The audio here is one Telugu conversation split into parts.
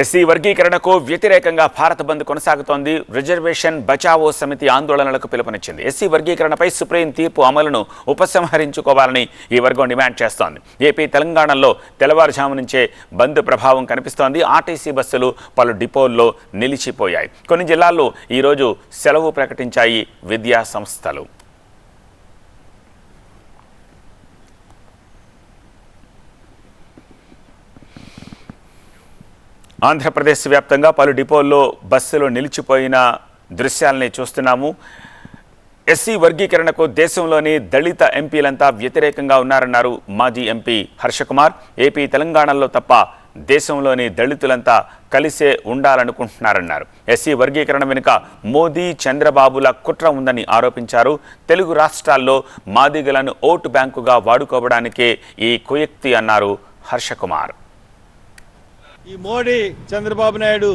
ఎస్సీ వర్గీకరణకు వ్యతిరేకంగా భారత్ బంద్ కొనసాగుతోంది. రిజర్వేషన్ బచావో సమితి ఆందోళనలకు పిలుపునిచ్చింది. ఎస్సీ వర్గీకరణపై సుప్రీం తీర్పు అమలును ఉపసంహరించుకోవాలని ఈ వర్గం డిమాండ్ చేస్తోంది. ఏపీ తెలంగాణలో తెల్లవారుజాము నుంచే బంద్ ప్రభావం కనిపిస్తోంది. ఆర్టీసీ బస్సులు పలు డిపోల్లో నిలిచిపోయాయి. కొన్ని జిల్లాల్లో ఈరోజు సెలవు ప్రకటించాయి విద్యా సంస్థలు. ఆంధ్రప్రదేశ్ వ్యాప్తంగా పలు డిపోల్లో బస్సులు నిలిచిపోయిన దృశ్యాలని చూస్తున్నాము. ఎస్సీ వర్గీకరణకు దేశంలోని దళిత ఎంపీలంతా వ్యతిరేకంగా ఉన్నారన్నారు మాజీ ఎంపీ హర్షకుమార్. ఏపీ తెలంగాణలో తప్ప దేశంలోని దళితులంతా కలిసే ఉండాలనుకుంటున్నారన్నారు. ఎస్సీ వర్గీకరణ వెనుక మోదీ చంద్రబాబుల కుట్ర ఉందని ఆరోపించారు. తెలుగు రాష్ట్రాల్లో మాదిగలను ఓటు బ్యాంకుగా వాడుకోవడానికే ఈ కుయక్తి అన్నారు హర్షకుమార్. ఈ మోడీ చంద్రబాబు నాయుడు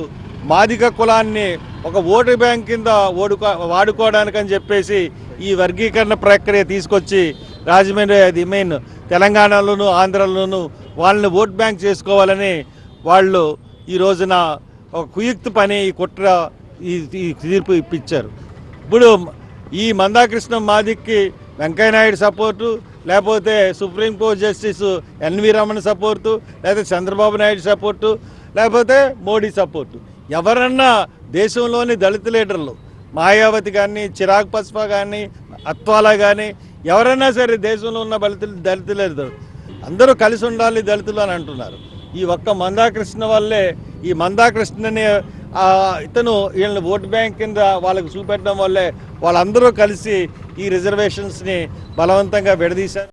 మాదిక కులాన్ని ఒక ఓటు బ్యాంక్ కింద ఓడుకో వాడుకోవడానికని చెప్పేసి ఈ వర్గీకరణ ప్రక్రియ తీసుకొచ్చి రాజమండ్రి అది మెయిన్ తెలంగాణలోను ఆంధ్రలోను వాళ్ళని ఓట్ బ్యాంక్ చేసుకోవాలని వాళ్ళు ఈ రోజున ఒక కుయుక్త పని ఈ కుట్ర ఈ ఈ తీర్పు ఇప్పించారు ఇప్పుడు ఈ మందాకృష్ణ మాదిక్కి వెంకయ్యనాయుడు సపోర్టు లేకపోతే supreme court justice NV Ramana support లేకపోతే చంద్రబాబు నాయుడు సపోర్టు లేకపోతే మోడీ సపోర్టు. ఎవరన్నా దేశంలోని దళిత లీడర్లు మాయావతి కానీ చిరాగ్ పస్పా కానీ అత్వాలా కానీ ఎవరైనా సరే దేశంలో ఉన్న దళితులు దళిత లీడర్ అందరూ కలిసి ఉండాలి దళితులు అని అంటున్నారు. ఈ ఒక్క మందాకృష్ణ వల్లే ఈ మందాకృష్ణని ఆ, ఇతను వీళ్ళని ఓటు బ్యాంక్ కింద వాళ్ళకి చూపెట్టడం వల్లే వాళ్ళందరూ కలిసి ఈ రిజర్వేషన్స్ని బలవంతంగా విడదీశారు.